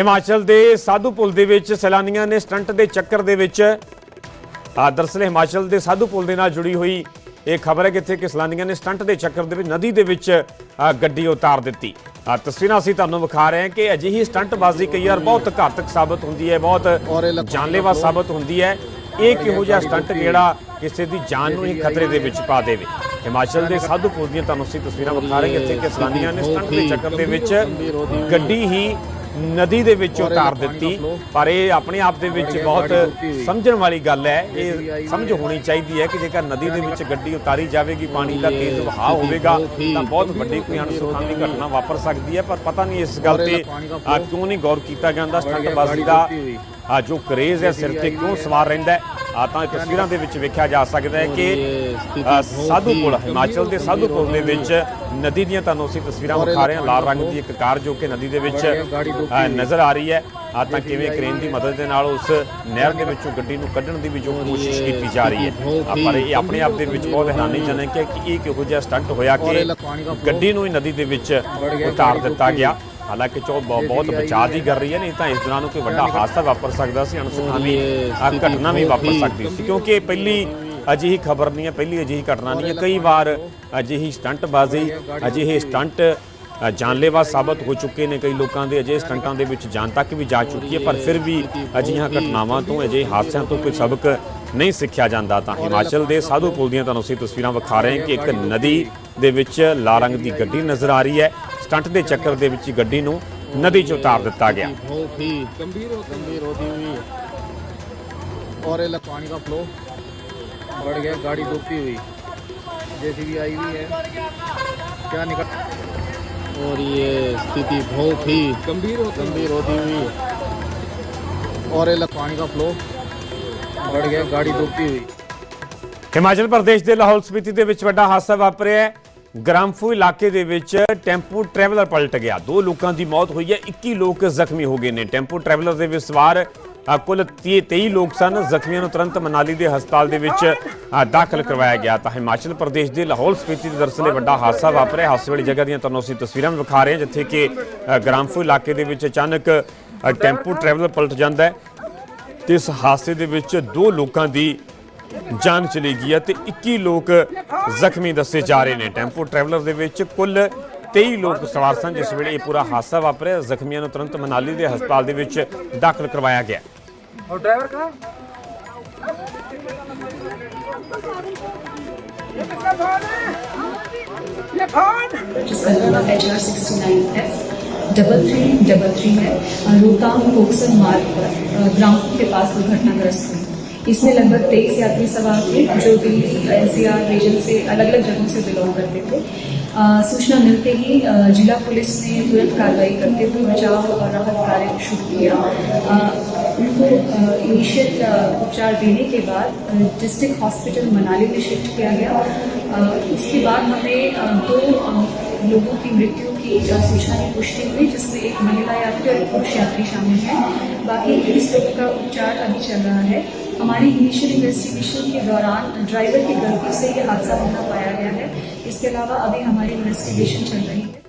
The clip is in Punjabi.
ਹਿਮਾਚਲ ਦੇ ਸਾਧੂ ਪੁਲ ਦੇ ਵਿੱਚ ਸੈਲਾਨੀਆਂ ਨੇ ਸਟੰਟ ਦੇ ਚੱਕਰ ਦੇ ਵਿੱਚ ਆ ਦਰਅਸਲ ਹਿਮਾਚਲ ਦੇ ਸਾਧੂ ਪੁਲ ਦੇ ਨਾਲ ਜੁੜੀ ਹੋਈ ਇਹ ਖਬਰ ਹੈ ਕਿ ਇੱਥੇ ਕਿ ਸੈਲਾਨੀਆਂ ਨੇ ਸਟੰਟ ਦੇ ਚੱਕਰ ਦੇ ਵਿੱਚ ਨਦੀ ਦੇ ਵਿੱਚ ਗੱਡੀ ਉਤਾਰ ਦਿੱਤੀ। ਤਸਵੀਰਾਂ ਅਸੀਂ ਤੁਹਾਨੂੰ ਵਿਖਾ ਰਹੇ ਹਾਂ ਕਿ ਅਜਿਹੀ ਸਟੰਟਬਾਜ਼ੀ ਕਈ ਵਾਰ ਬਹੁਤ ਘਾਤਕ ਸਾਬਤ ਹੁੰਦੀ ਹੈ ਬਹੁਤ ਜਾਨਲੇਵਾ ਸਾਬਤ ਹੁੰਦੀ ਹੈ। ਇਹ ਕਿਹੋ ਜਿਹਾ ਸਟੰਟ ਜਿਹੜਾ ਕਿਸੇ ਦੀ ਜਾਨ ਨੂੰ ਹੀ ਖਤਰੇ ਦੇ ਵਿੱਚ ਪਾ ਦੇਵੇ। ਹਿਮਾਚਲ ਦੇ ਸਾਧੂ ਪੁਲ ਦੀਆਂ ਤੁਹਾਨੂੰ ਅਸੀਂ ਤਸਵੀਰਾਂ ਵਿਖਾ ਰਹੇ ਹਾਂ ਇੱਥੇ ਕਿ ਸੈਲਾਨੀਆਂ ਨੇ ਸਟੰਟ ਦੇ ਚੱਕਰ ਦੇ ਵਿੱਚ ਗੱਡੀ ਹੀ ਨਦੀ ਦੇ ਵਿੱਚ ਉਤਾਰ ਦਿੱਤੀ। ਪਰ ਇਹ ਆਪਣੇ ਆਪ ਦੇ ਵਿੱਚ ਬਹੁਤ ਸਮਝਣ ਵਾਲੀ ਗੱਲ ਹੈ। ਇਹ ਸਮਝ ਹੋਣੀ ਚਾਹੀਦੀ ਹੈ ਕਿ ਜੇਕਰ ਨਦੀ ਦੇ ਵਿੱਚ ਗੱਡੀ ਉਤਾਰੀ ਜਾਵੇਗੀ ਪਾਣੀ ਦਾ ਤੇਜ਼ ਵਹਾਅ ਹੋਵੇਗਾ ਤਾਂ ਬਹੁਤ ਵੱਡੀ ਕੋਈ ਅਣਸੁਖਾਵੀ ਘਟਨਾ ਵਾਪਰ ਸਕਦੀ ਹੈ। ਪਰ ਪਤਾ ਨਹੀਂ ਇਸ ਗੱਲ ਤੇ ਕਿਉਂ ਨਹੀਂ ਗੌਰ ਕੀਤਾ ਜਾਂਦਾ? ਸਟੰਟਬਾਜ਼ੀ ਦਾ ਆ ਜੋ ਕਰੇਜ਼ ਹੈ ਸਿਰ ਤੇ ਕਿਉਂ ਸਵਾਰ ਰਹਿੰਦਾ ਹੈ? ਆ ਤਾਂ ਇਹ ਤਸਵੀਰਾਂ ਦੇ ਵਿੱਚ ਵੇਖਿਆ ਜਾ ਸਕਦਾ ਹੈ ਕਿ ਸਾਧੂ ਪੁਲ ਹਿਮਾਚਲ ਦੇ ਸਾਧੂ ਪੁਲ ਦੇ ਵਿੱਚ ਨਦੀ ਦੀਆਂ ਤੁਹਾਨੂੰ ਅਸੀਂ ਤਸਵੀਰਾਂ ਵਿਖਾ ਰਹੇ ਹਾਂ ਲਾਲ ਰੰਗ ਦੀ ਇੱਕ ਕਾਰ ਜੋ ਕਿ ਨਦੀ ਦੇ ਵਿੱਚ ਨਜ਼ਰ ਆ ਰਹੀ ਹੈ। ਆ ਤਾਂ ਕਿਵੇਂ ਕ੍ਰੇਨ ਦੀ ਮਦਦ ਦੇ ਨਾਲ ਉਸ ਨਹਿਰ ਦੇ ਵਿੱਚੋਂ ਗੱਡੀ ਨੂੰ ਕੱਢਣ ਦੀ ਵੀ ਜੋ ਕੋਸ਼ਿਸ਼ ਕੀਤੀ ਜਾ ਰਹੀ ਹੈ। ਪਰ ਇਹ ਆਪਣੇ ਆਪ ਦੇ ਵਿੱਚ ਬਹੁਤ ਹੈਰਾਨੀਜਨਕ ਹੈ। ਕਿ ਇਹ ਕਿਹੋ ਜਿਹਾ ਸਟੰਟ ਹੋਇਆ ਕਿ ਗੱਡੀ ਨੂੰ ਹੀ ਨਦੀ ਦੇ ਵਿੱਚ ਉਤਾਰ ਦਿੱਤਾ ਗਿਆ। ਹਾਲਾਂਕਿ ਚੋ ਬਹੁਤ ਬਚਾਅ ਦੀ ਕਰ ਰਹੀ ਹੈ ਨਹੀਂ ਤਾਂ ਇਸ ਦੌਰਾਨ ਕੋਈ ਵੱਡਾ ਹਾਦਸਾ ਵਾਪਰ ਸਕਦਾ ਸੀ ਅਣਸੁਖਾਵੀ ਘਟਨਾ ਵੀ ਵਾਪਰ ਸਕਦੀ ਸੀ ਕਿਉਂਕਿ ਇਹ ਪਹਿਲੀ ਅਜਿਹੀ ਖਬਰ ਨਹੀਂ ਹੈ ਪਹਿਲੀ ਅਜਿਹੀ ਘਟਨਾ ਨਹੀਂ ਹੈ। ਕਈ ਵਾਰ ਅਜਿਹੀ ਸਟੰਟਬਾਜ਼ੀ ਅਜਿਹੇ ਸਟੰਟ ਜਾਨਲੇਵਾ ਸਾਬਤ ਹੋ ਚੁੱਕੇ ਨੇ ਕਈ ਲੋਕਾਂ ਦੇ ਅਜਿਹੇ ਸਟੰਟਾਂ ਦੇ ਵਿੱਚ ਜਾਨ ਤੱਕ ਵੀ ਜਾ ਚੁੱਕੀ ਹੈ ਪਰ ਫਿਰ ਵੀ ਅਜਿਹੀਆਂ ਘਟਨਾਵਾਂ ਤੋਂ ਅਜਿਹੇ ਹਾਦਸਿਆਂ ਤੋਂ ਕੋਈ ਸਬਕ ਨਹੀਂ ਸਿੱਖਿਆ ਜਾਂਦਾ ਤਾਂ ਹਿਮਾਚਲ ਦੇ ਸਾਧੂ ਪੁਲ ਦੀਆਂ ਤੁਹਾਨੂੰ ਅਸੀਂ ਤਸਵੀਰਾਂ ਵਿਖਾ ਰਹੇ ਹਾਂ ਕਿ ਇੱਕ ਨਦੀ ਦੇ ਵਿੱਚ ਲਾਲ ਰੰਗ ਦੀ ਗੱਡੀ ਨਜ਼ਰ ਆ ਰਹੀ ਹੈ। ਸਟੰਟ ਦੇ ਚੱਕਰ ਦੇ ਵਿੱਚ ਹੀ ਗੱਡੀ ਨੂੰ ਨਦੀ 'ਚ ਉਤਾਰ ਦਿੱਤਾ ਗਿਆ बहुत ही गंभीर गंभीर होती हुई और ये पानी का फ्लो बढ़ गया गाड़ी डूबती हुई जैसी भी आई हुई है क्या निकल और ये स्थिति बहुत ही गंभीर गंभीर होती हुई और ये पानी का फ्लो बढ़ गया गाड़ी डूबती हुई ਹਿਮਾਚਲ ਪ੍ਰਦੇਸ਼ ਦੇ ਲਾਹੌਲ ਸਪੀਤੀ ਦੇ ਵਿੱਚ ਵੱਡਾ ਹਾਦਸਾ ਵਾਪਰਿਆ ਹੈ ਗ੍ਰਾਮਫੂ ਇਲਾਕੇ ਦੇ ਵਿੱਚ ਟੈਂਪੂ ਟਰੈਵਲਰ ਪਲਟ ਗਿਆ। ਦੋ ਲੋਕਾਂ ਦੀ ਮੌਤ ਹੋਈ ਹੈ 21 ਲੋਕ ਜ਼ਖਮੀ ਹੋ ਗਏ ਨੇ। ਟੈਂਪੂ ਟਰੈਵਲਰ ਦੇ ਵਿੱਚ ਸਵਾਰ ਅ, ਕੁੱਲ 30 23 ਲੋਕ ਸਨ। ਜ਼ਖਮੀਆਂ ਨੂੰ ਤੁਰੰਤ ਮਨਾਲੀ ਦੇ ਹਸਪਤਾਲ ਦੇ ਵਿੱਚ ਅ, ਦਾਖਲ ਕਰਵਾਇਆ ਗਿਆ। ਤਾਂ ਹਿਮਾਚਲ ਪ੍ਰਦੇਸ਼ ਦੇ ਲਾਹੌਲ ਸਪੀਤੀ ਦੇ ਦਰਅਸਲ ਇਹ ਵੱਡਾ ਹਾਦਸਾ ਵਾਪਰਿਆ। ਹਾਦਸੇ ਵਾਲੀ ਜਗ੍ਹਾ ਦੀਆਂ ਤੁਹਾਨੂੰ ਅਸੀਂ ਤਸਵੀਰਾਂ ਵੀ ਵਿਖਾ ਰਹੇ ਹਾਂ ਜਿੱਥੇ ਕਿ ਅ, ਗ੍ਰਾਮਫੂ ਇਲਾਕੇ ਦੇ ਵਿੱਚ ਅਚਾਨਕ ਅ, ਟੈਂਪੂ ਟਰੈਵਲਰ ਪਲਟ ਜਾਂਦਾ ਹੈ। ਤੇ ਇਸ ਹਾਦਸੇ ਦੇ ਵਿੱਚ ਦੋ ਲੋਕਾਂ ਦੀ ਜਾਨ ਚਲੀ ਗਈ ਹੈ ਤੇ 21 ਲੋਕ ਜ਼ਖਮੀ ਦੱਸੇ ਜਾ ਰਹੇ ਨੇ ਟੈਂਪੋ ਟਰੈਵਲਰ ਦੇ ਵਿੱਚ ਕੁੱਲ 23 ਲੋਕ ਸਵਾਰ ਸਨ ਜਿਸ ਵੇਲੇ ਇਹ ਪੂਰਾ ਹਾਦਸਾ ਵਾਪਰਿਆ ਜ਼ਖਮੀਆਂ ਨੂੰ ਤੁਰੰਤ ਮਨਾਲੀ ਦੇ ਹਸਪਤਾਲ ਦੇ ਵਿੱਚ ਦਾਖਲ ਕਰਵਾਇਆ ਗਿਆ जिसका number H R sixty nine F double three double three है अ, रोहतांग कोकसन मार्ग पर अ, ग्रामपुर के पास दुर्घटनाग्रस्त हुई इसमें लगभग तेईस यात्री सवार थे, जो दिल्ली एनसीआर रीजन से अलग अलग जगहों से बिलोंग करते थे। सूचना मिलते ही जिला पुलिस ने तुरंत कार्रवाई करते हुए बचाव और राहत कार्य शुरू किया। उनको इनिशियल उपचार देने के बाद डिस्ट्रिक्ट हॉस्पिटल मनाली में शिफ्ट किया गया। उसके बाद हमें दो लोगों की मृत्यु की सूचना की पुष्टि हुई, जिसमें एक महिला यात्री और एक पुरुष यात्री शामिल हैं। बाकी इक्कीस लोगों का उपचार अभी चल रहा है। हमारी इनिशियल इन्वेस्टिगेशन के दौरान ड्राइवर की गलती से ये हादसा होना पाया गया है इसके अलावा अभी हमारी इन्वेस्टिगेशन चल रही है